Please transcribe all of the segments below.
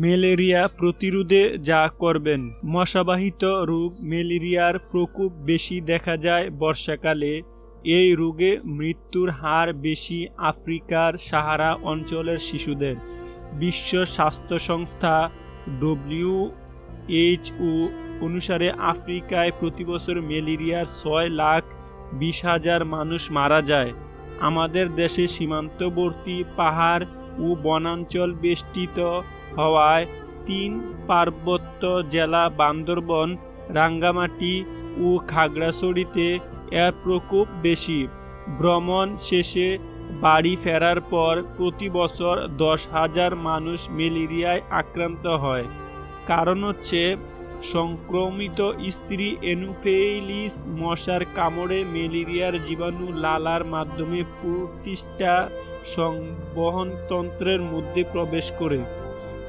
Malaria প্রতিরোধে যা করবেন। মশাবাহিত রোগ ম্যালেরিয়ার প্রকোপ বেশি দেখা যায় বর্ষাকালে। এই রোগে মৃত্যুর হার বেশি আফ্রিকার সাহারা অঞ্চলের শিশুদের। বিশ্ব স্বাস্থ্য সংস্থা ডব্লিউ এইচও অনুসারে আফ্রিকায় প্রতি বছর ম্যালেরিয়ার ছয় লাখ বিশ হাজার মানুষ মারা যায়। আমাদের দেশে সীমান্তবর্তী পাহাড় ও বনাঞ্চল বেষ্টিত হওয়ায় তিন পার্বত্য জেলা বান্দরবন, রাঙ্গামাটি ও খাগড়াছড়িতে এর প্রকোপ বেশি। ভ্রমণ শেষে বাড়ি ফেরার পর প্রতি বছর দশ হাজার মানুষ ম্যালেরিয়ায় আক্রান্ত হয়। কারণ হচ্ছে, সংক্রমিত স্ত্রী এনুফেইলিস মশার কামড়ে ম্যালেরিয়ার জীবাণু লালার মাধ্যমে প্রতিষ্ঠা সংবহনতন্ত্রের মধ্যে প্রবেশ করে।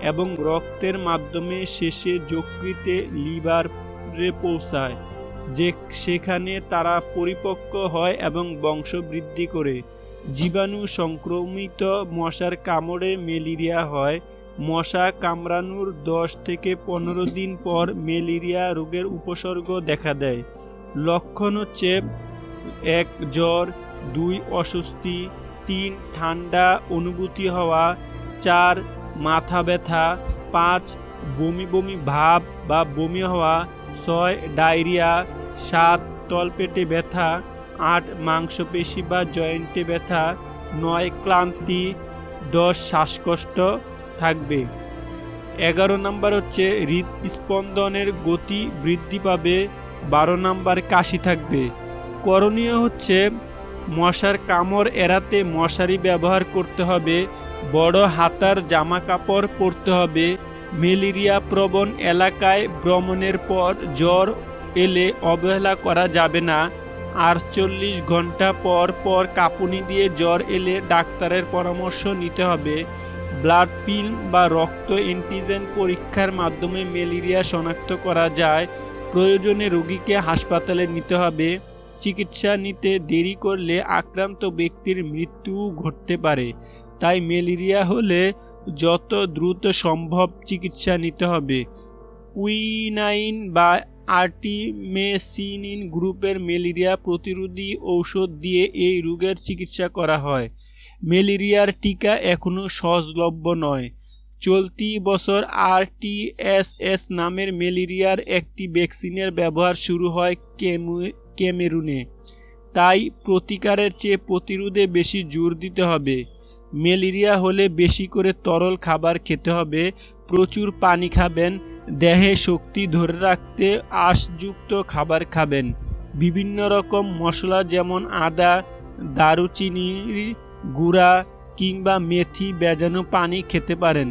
এবং রক্তের মাধ্যমে শেষে যকৃতে লিভারে পৌঁছায়, যে সেখানে তারা পরিপক্ক হয় এবং বংশবৃদ্ধি করে। জীবাণু সংক্রমিত মশার কামড়ে ম্যালেরিয়া হয়। মশা কামড়ানোর দশ থেকে পনেরো দিন পর ম্যালেরিয়া রোগের উপসর্গ দেখা দেয়। লক্ষণ হচ্ছে এক, জ্বর, দুই, অস্বস্তি, তিন, ঠান্ডা, অনুভূতি হওয়া, চার মাথা ব্যথা, পাঁচ, বমি বমি ভাব বা বমি হওয়া, ছয়, ডায়রিয়া, সাত, তলপেটে ব্যথা, আট, মাংসপেশি বা জয়েন্টে ব্যথা, নয়, ক্লান্তি, দশ, শ্বাসকষ্ট থাকবে। এগারো নাম্বার হচ্ছে হৃদস্পন্দনের গতি বৃদ্ধি পাবে, বারো নাম্বার কাশি থাকবে। করণীয় হচ্ছে মশার কামড় এড়াতে মশারি ব্যবহার করতে হবে, বড় হাতার জামা কাপড় পরতে হবে ম্যালেরিয়া প্রবণ এলাকায় ভ্রমণের পর জ্বর এলে অবহেলা করা যাবে না। আটচল্লিশ ঘণ্টা পর পর কাঁপুনি দিয়ে জ্বর এলে ডাক্তারের পরামর্শ নিতে হবে। ব্লাড ফিল্ম বা রক্ত অ্যান্টিজেন পরীক্ষার মাধ্যমে ম্যালেরিয়া শনাক্ত করা যায়। প্রয়োজনে রোগীকে হাসপাতালে নিতে হবে। চিকিৎসা নিতে দেরি করলে আক্রান্ত ব্যক্তির মৃত্যু ঘটতে পারে। তাই ম্যালেরিয়া হলে যত দ্রুত সম্ভব চিকিৎসা নিতে হবে। কুইনাইন বা আর্টিমেসিনিন গ্রুপের ম্যালেরিয়া প্রতিরোধী ঔষধ দিয়ে এই রোগের চিকিৎসা করা হয়। ম্যালেরিয়ার টিকা এখনও সহজলভ্য নয়। চলতি বছর আরটিএসএস নামের ম্যালেরিয়ার একটি ভ্যাকসিনের ব্যবহার শুরু হয় কেমু- ক্যামেরুনে তাই প্রতিকারের চেয়ে প্রতিরোধে বেশি জোর দিতে হবে। ম্যালেরিয়া হলে বেশি করে তরল খাবার খেতে হবে। প্রচুর পানি খাবেন। দেহে শক্তি ধরে রাখতে আঁশযুক্ত খাবার খাবেন। বিভিন্ন রকম মশলা যেমন আদা, দারুচিনির গুঁড়া কিংবা মেথি বেজানো পানি খেতে পারেন।